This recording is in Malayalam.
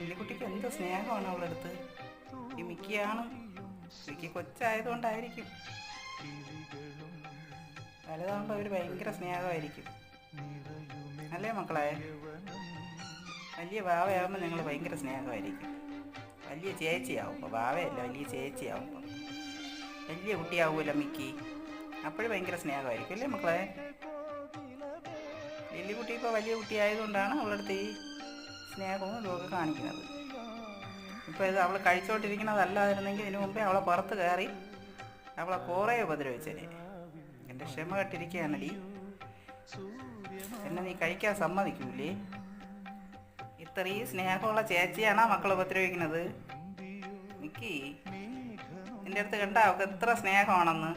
എവിടെ കുട്ടിക്ക് എന്ത് സ്നേഹമാണ് അവളെടുത്ത് ഈ മിക്കിയാണ് മിക്കി കൊച്ചായതുകൊണ്ടായിരിക്കും. വലുതാകുമ്പോ വലുതാകുമ്പോൾ അവർ ഭയങ്കര സ്നേഹമായിരിക്കും. അല്ലേ മക്കളെ? വലിയ വാവയാകുമ്പോൾ നിങ്ങൾ ഭയങ്കര സ്നേഹമായിരിക്കും. വലിയ ചേച്ചിയാവുമ്പോൾ വാവയല്ല വലിയ ചേച്ചിയാവുമ്പോൾ വലിയ കുട്ടിയാവുമല്ലോ മിക്കി. അപ്പോഴും ഭയങ്കര സ്നേഹമായിരിക്കും അല്ലേ മക്കളെ? വലിയ കുട്ടി ഇപ്പോൾ വലിയ കുട്ടിയായതുകൊണ്ടാണ് അവളടുത്ത് ഈ സ്നേഹവും ഇതുമൊക്കെ കാണിക്കുന്നത്. ഇപ്പോൾ ഇത് അവൾ കഴിച്ചുകൊണ്ടിരിക്കുന്നതല്ലാതിരുന്നെങ്കിൽ ഇതിനു മുമ്പേ അവളെ പുറത്ത് കയറി അവളെ കുറേ ഉപദ്രവിച്ചേനെ. എന്റെ ക്ഷമ കെട്ടിരിക്കുകയാണടി. എന്നെ നീ കഴിക്കാൻ സമ്മതിക്കൂലേ? ഇത്രയും സ്നേഹമുള്ള ചേച്ചിയാണോ മക്കൾ ഉപദ്രവിക്കുന്നത്? മിക്കി നിന്റെ അടുത്ത് കണ്ട അവൾക്ക് എത്ര സ്നേഹമാണെന്ന്.